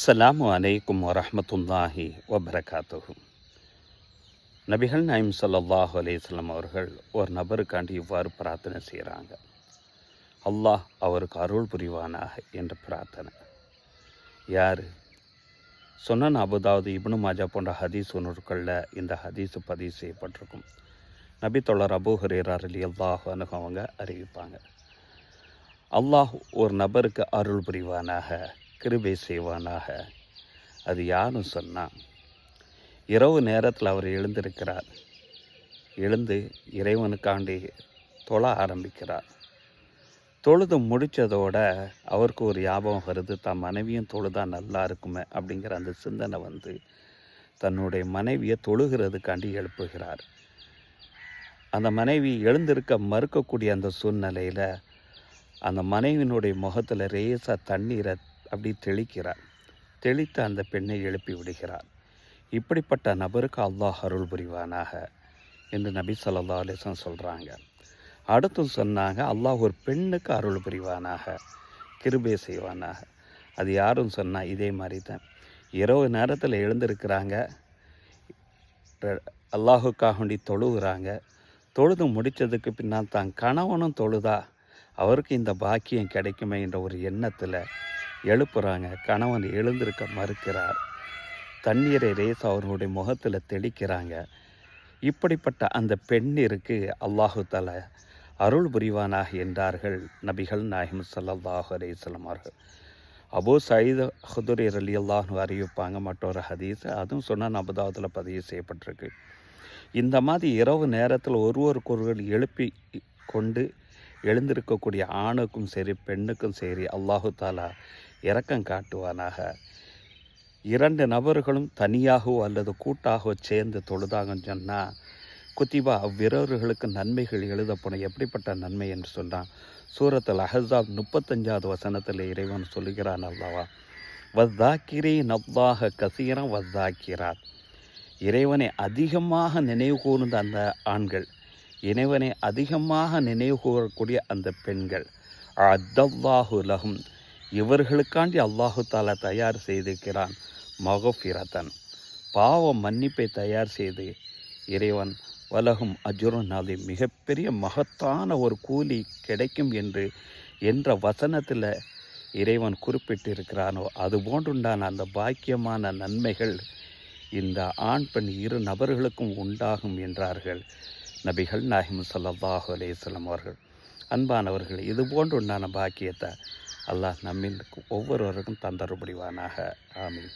அஸ்ஸலாமு அலைக்கும் வரமத்துல்லாஹி வபரகாத்துஹு நபிகள் நாயம் சல்லாஹு அலைஹிஸ்ஸலாம் அவர்கள் ஒரு நபருக்காண்டி இவ்வாறு பிரார்த்தனை செய்கிறாங்க அல்லாஹ் அவருக்கு அருள் புரிவானாக என்ற பிரார்த்தனை யார் சொன்னன் அபுதாவது இப்னு மாஜா போன்ற ஹதீஸ் உணர்களில் இந்த ஹதீஸ் பதிவு செய்யப்பட்டிருக்கும் நபி தொடர் அபு ஹுரேரார் அலி அல்லாஹ் அவங்க அறிவிப்பாங்க அல்லாஹ் ஒரு நபருக்கு அருள் புரிவானாக கிருபை செய்வானாக. அது யாரும் சொன்னால் இரவு நேரத்தில் அவர் எழுந்திருக்கிறார். எழுந்து இறைவனுக்காண்டி தொழ ஆரம்பிக்கிறார். தொழுது முடித்ததோட அவருக்கு ஒரு ஞாபகம் வருது தன் மனைவியும் தொழுதா நல்லா இருக்குமே அப்படிங்கிற அந்த சிந்தனை வந்து தன்னுடைய மனைவியை தொழுகிறதுக்காண்டி எழுப்புகிறார். அந்த மனைவி எழுந்திருக்க மறுக்கக்கூடிய அந்த சூழ்நிலையில் அந்த மனைவியினுடைய முகத்தில் ரேசாக தண்ணீரை அப்படி தெளிக்கிறார். தெளித்து அந்த பெண்ணை எழுப்பி விடுகிறார். இப்படிப்பட்ட நபருக்கு அல்லாஹ் அருள் புரிவானாக என்று நபி சொல்லா அலிசன் சொல்கிறாங்க அடுத்து சொன்னாங்க அல்லாஹ் ஒரு பெண்ணுக்கு அருள் புரிவானாக கிருபே செய்வானாக. அது யாரும் சொன்னால் இதே மாதிரி தான் இரவு நேரத்தில் எழுந்திருக்கிறாங்க அல்லாஹுக்காக வேண்டி தொழுகிறாங்க. தொழுது முடித்ததுக்கு பின்னால் தான் கணவனும் தொழுதா? அவருக்கு இந்த பாக்கியம் கிடைக்குமே என்ற ஒரு எண்ணத்தில் எழுப்புறாங்க. கணவன் எழுந்திருக்க மறுக்கிறார். தண்ணீரை ரேஸ் அவர்களுடைய முகத்தில் தெளிக்கிறாங்க. இப்படிப்பட்ட அந்த பெண்ணிற்கு அல்லாஹு தல அருள் புரிவானாக என்றார்கள் நபிகள் நாயிம் சல்லாஹு அலேஸ்லம் அவர்கள். அபோ சயீத் ஹுதுரி அலி அல்லாஹ்னு அறிவிப்பாங்க மற்றொரு ஹதீஸ். அதுவும் சொன்னால் நபதாவத்தில் பதிவு செய்யப்பட்டிருக்கு. இந்த மாதிரி இரவு நேரத்தில் ஒருவருக்கொருவர் எழுப்பி கொண்டு எழுந்திருக்கக்கூடிய ஆணுக்கும் சரி பெண்ணுக்கும் சரி அல்லாஹு தாலா இரக்கம் காட்டுவானாக. இரண்டு நபர்களும் தனியாகவோ அல்லது கூட்டாகவோ சேர்ந்து தொழுதாங்கன்னு சொன்னால் குத்திபா அவ்விரவர்களுக்கு நன்மைகள் எழுதப்போன எப்படிப்பட்ட நன்மை என்று சொன்னால் சூரத்தில் அஹசாப் முப்பத்தஞ்சாவது வசனத்தில் இறைவன் சொல்லுகிறான் அல்லவா? வஸ்தாக்கிரே நவ்வாக கசீரம் வஸ்தாக்கிறார் இறைவனை அதிகமாக நினைவு கூர்ந்த அந்த ஆண்கள் இறைவனை அதிகமாக நினைவு கூறக்கூடிய அந்த பெண்கள் அத்தல்லாஹு லகும் இவர்களுக்காண்டி அல்லாஹு தாலா தயார் செய்திருக்கிறான். மகஃபிரதன் பாவ மன்னிப்பை தயார் செய்து இறைவன் வலகும் அஜுரன் அது மிகப்பெரிய மகத்தான ஒரு கூலி கிடைக்கும் என்று என்ற வசனத்தில் இறைவன் குறிப்பிட்டிருக்கிறானோ அது போன்றுண்டான அந்த பாக்கியமான நன்மைகள் இந்த ஆண் பெண் இரு நபர்களுக்கும் உண்டாகும் என்றார்கள். நபிகள் நாஹிம் சல்லாஹு அலேஸ்லம் அவர்கள். அன்பானவர்கள் இது போன்று உண்டான பாக்கியத்தை அல்லாஹ் நம்மில் ஒவ்வொருவருக்கும் தந்தருபடிவானாக ஆமீன்.